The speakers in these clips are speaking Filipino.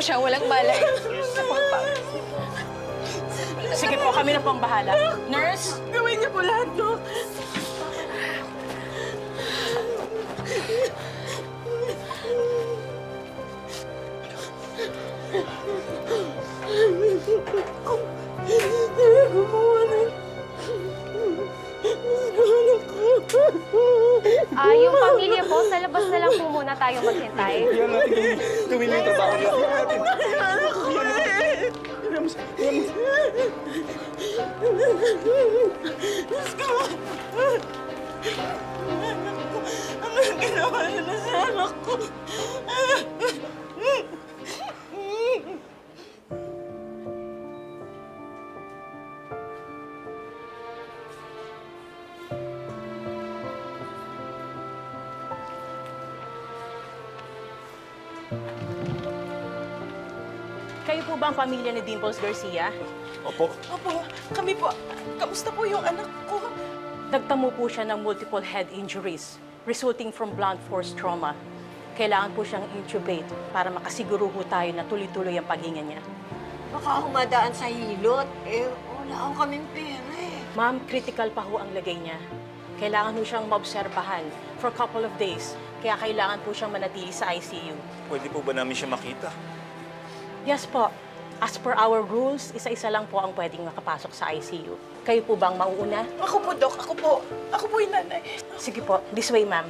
siya walang malay. Sige po, kami na po ang bahala. Nurse? Gawin niyo po lahat, no? Ah, yung pamilya po, sa labas na lang po muna tayo maghintay. Yan natin. Gawin lang yung trabaho nila. Yan natin. Ano ginawa nila sa anak ko? Kayo po ba ang pamilya ni Dimples Garcia? Opo. Opo, kami po. Kamusta po yung anak ko? Nagtamo po siya ng multiple head injuries resulting from blunt force trauma. Kailangan po siyang intubate para makasiguro ho tayo na tuloy-tuloy ang paghinga niya. Baka humadaan sa hilot. Eh, wala akong kaming pera eh. Ma'am, critical pa ho ang lagay niya. Kailangan ho siyang maobserbahan for a couple of days. Kaya kailangan po siyang manatili sa ICU. Pwede po ba namin siya makita? Yes po. As per our rules, isa-isa lang po ang pwedeng makapasok sa ICU. Kayo po bang mauuna? Ako po, Dok. Ako po. Ako po yung nanay. Sige po, this way, ma'am.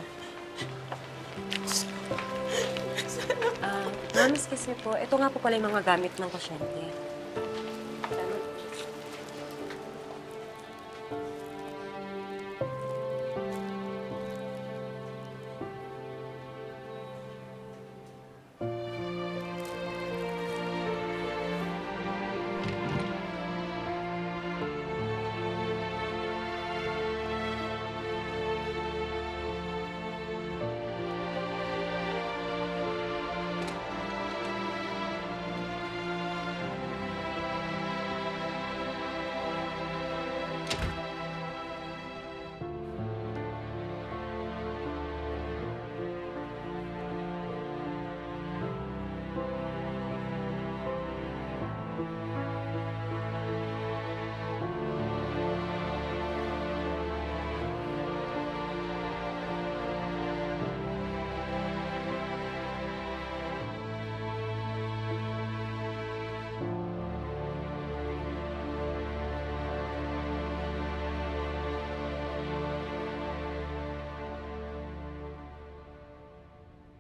Ah, Mamis kasi po, ito nga po pala yung mga gamit ng pasyente.